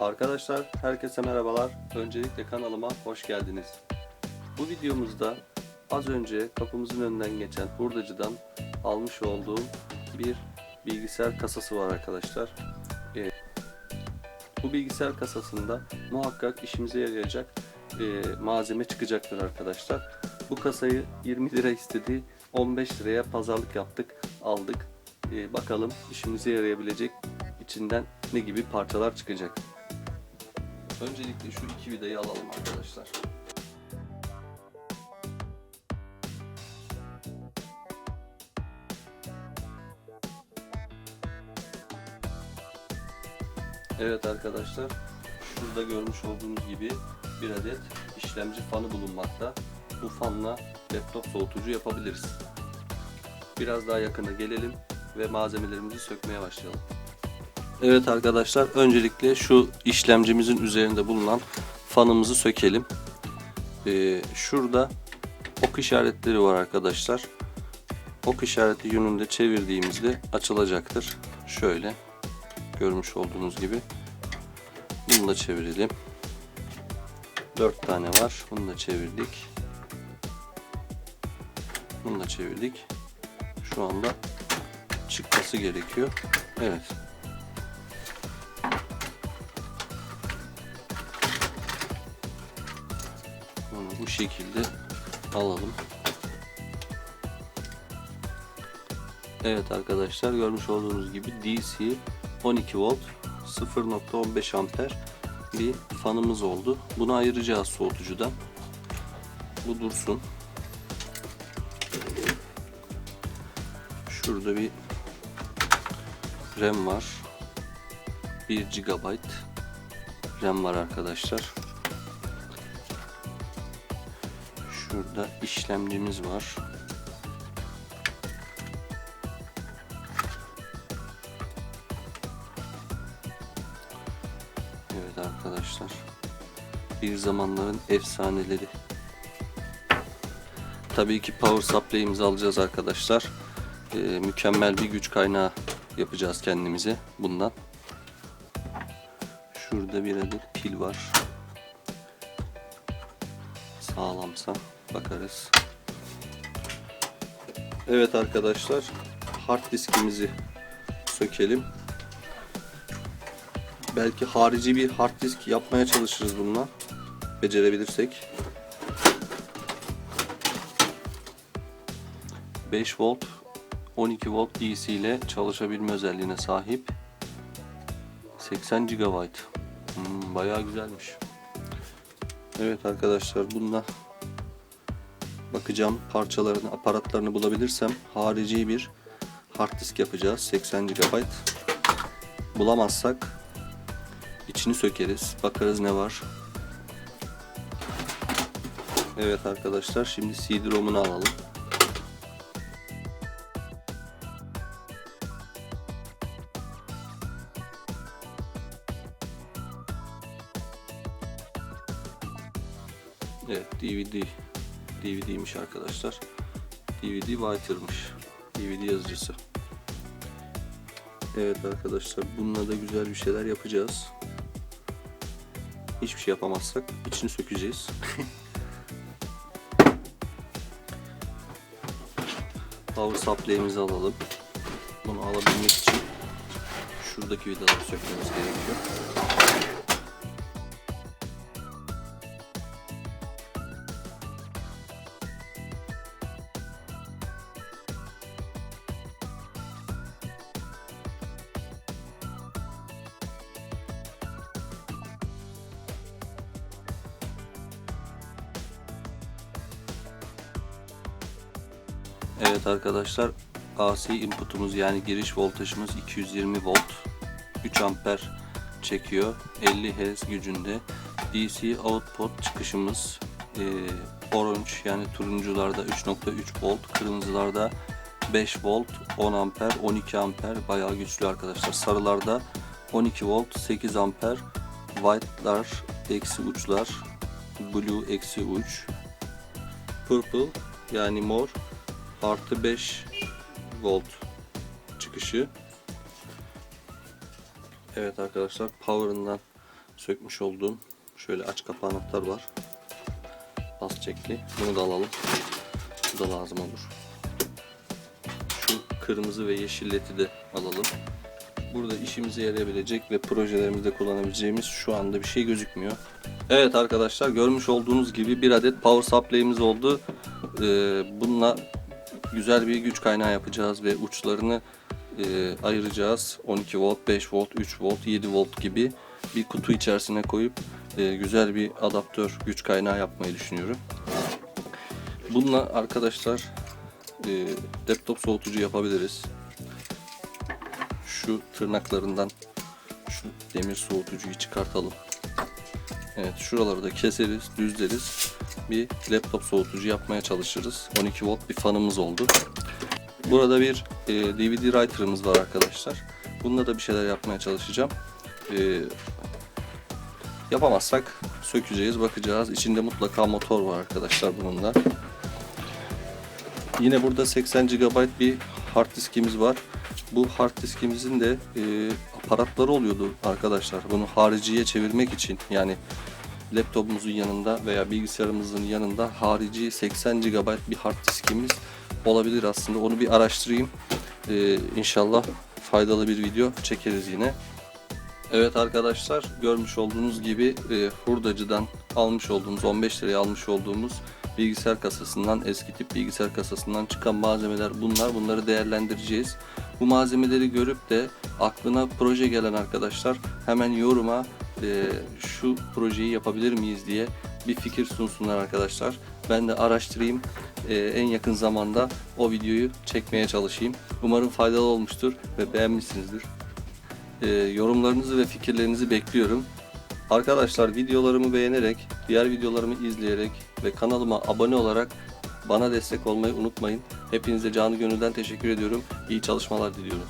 Arkadaşlar herkese merhabalar. Öncelikle kanalıma hoş geldiniz. Bu videomuzda az önce kapımızın önünden geçen hurdacıdan almış olduğum bir bilgisayar kasası var arkadaşlar. Ee, bu bilgisayar kasasında muhakkak işimize yarayacak e, malzeme çıkacaktır arkadaşlar. Bu kasayı 20 lira istedi. 15 liraya pazarlık yaptık, aldık. Ee, bakalım işimize yarayabilecek içinden ne gibi parçalar çıkacak. Öncelikle şu iki vidayı alalım arkadaşlar. Evet arkadaşlar, şurada görmüş olduğunuz gibi bir adet işlemci fanı bulunmakta. Bu fanla laptop soğutucu yapabiliriz. Biraz daha yakına gelelim ve malzemelerimizi sökmeye başlayalım. Evet arkadaşlar öncelikle şu işlemcimizin üzerinde bulunan fanımızı sökelim. Ee, şurada ok işaretleri var arkadaşlar. Ok işareti yönünde çevirdiğimizde açılacaktır. Şöyle görmüş olduğunuz gibi. Bunu da çevirelim. 4 tane var. Bunu da çevirdik. Bunu da çevirdik. Şu anda çıkması gerekiyor. Evet. Bu şekilde alalım. Evet arkadaşlar görmüş olduğunuz gibi DC 12 volt 0.15 amper bir fanımız oldu. Bunu ayıracağız soğutucudan. Bu dursun. Şurada bir RAM var. 1 GB RAM var arkadaşlar. Şurada işlemcimiz var. Evet arkadaşlar. Bir zamanların efsaneleri. Tabii ki power supply'imizi alacağız arkadaşlar. Ee, mükemmel bir güç kaynağı yapacağız kendimize bundan. Şurada bir adet pil var. Sağlamsa bakarız. Evet arkadaşlar hard diskimizi sökelim. Belki harici bir hard disk yapmaya çalışırız bununla. Becerebilirsek. 5 volt 12 volt DC ile çalışabilme özelliğine sahip. 80 GB. Hmm, bayağı güzelmiş. Evet arkadaşlar bununla bakacağım parçalarını, aparatlarını bulabilirsem harici bir hard disk yapacağız. 80 GB. Bulamazsak içini sökeriz. Bakarız ne var. Evet arkadaşlar şimdi CD-ROM'unu alalım. Evet DVD DVD'ymiş arkadaşlar. DVD Writer'mış. DVD yazıcısı. Evet arkadaşlar bununla da güzel bir şeyler yapacağız. Hiçbir şey yapamazsak içini sökeceğiz. Power supply'imizi alalım. Bunu alabilmek için şuradaki vidaları sökmemiz gerekiyor. Evet arkadaşlar AC inputumuz yani giriş voltajımız 220 volt. 3 amper çekiyor. 50 Hz gücünde. DC output çıkışımız e, orange yani turuncularda 3.3 volt kırmızılarda 5 volt 10 amper 12 amper bayağı güçlü arkadaşlar. Sarılarda 12 volt 8 amper white'lar eksi uçlar blue eksi uç purple yani mor artı 5 volt çıkışı. Evet arkadaşlar power'ından sökmüş olduğum şöyle aç kapağı anahtar var. Bas çekli. Bunu da alalım. Bu da lazım olur. Şu kırmızı ve yeşil ledi de alalım. Burada işimize yarayabilecek ve projelerimizde kullanabileceğimiz şu anda bir şey gözükmüyor. Evet arkadaşlar görmüş olduğunuz gibi bir adet power supply'imiz oldu. Ee, bununla güzel bir güç kaynağı yapacağız ve uçlarını e, ayıracağız. 12 volt, 5 volt, 3 volt, 7 volt gibi bir kutu içerisine koyup e, güzel bir adaptör güç kaynağı yapmayı düşünüyorum. Bununla arkadaşlar e, laptop soğutucu yapabiliriz. Şu tırnaklarından şu demir soğutucuyu çıkartalım. Evet şuraları da keseriz, düzleriz. Bir laptop soğutucu yapmaya çalışırız. 12 volt bir fanımız oldu. Burada bir e, DVD writer'ımız var arkadaşlar. Bununla da bir şeyler yapmaya çalışacağım. E, yapamazsak sökeceğiz, bakacağız. İçinde mutlaka motor var arkadaşlar bununla. Yine burada 80 GB bir hard diskimiz var. Bu hard diskimizin de e, aparatları oluyordu arkadaşlar. Bunu hariciye çevirmek için yani laptopumuzun yanında veya bilgisayarımızın yanında harici 80 GB bir hard diskimiz olabilir aslında. Onu bir araştırayım. Ee, inşallah faydalı bir video çekeriz yine. Evet arkadaşlar görmüş olduğunuz gibi e, hurdacıdan almış olduğumuz 15 liraya almış olduğumuz bilgisayar kasasından eski tip bilgisayar kasasından çıkan malzemeler bunlar. Bunları değerlendireceğiz. Bu malzemeleri görüp de aklına proje gelen arkadaşlar hemen yoruma e, şu projeyi yapabilir miyiz diye bir fikir sunsunlar arkadaşlar. Ben de araştırayım. E, en yakın zamanda o videoyu çekmeye çalışayım. Umarım faydalı olmuştur ve beğenmişsinizdir. E, yorumlarınızı ve fikirlerinizi bekliyorum. Arkadaşlar videolarımı beğenerek, diğer videolarımı izleyerek ve kanalıma abone olarak bana destek olmayı unutmayın. Hepinize canı gönülden teşekkür ediyorum. İyi çalışmalar diliyorum.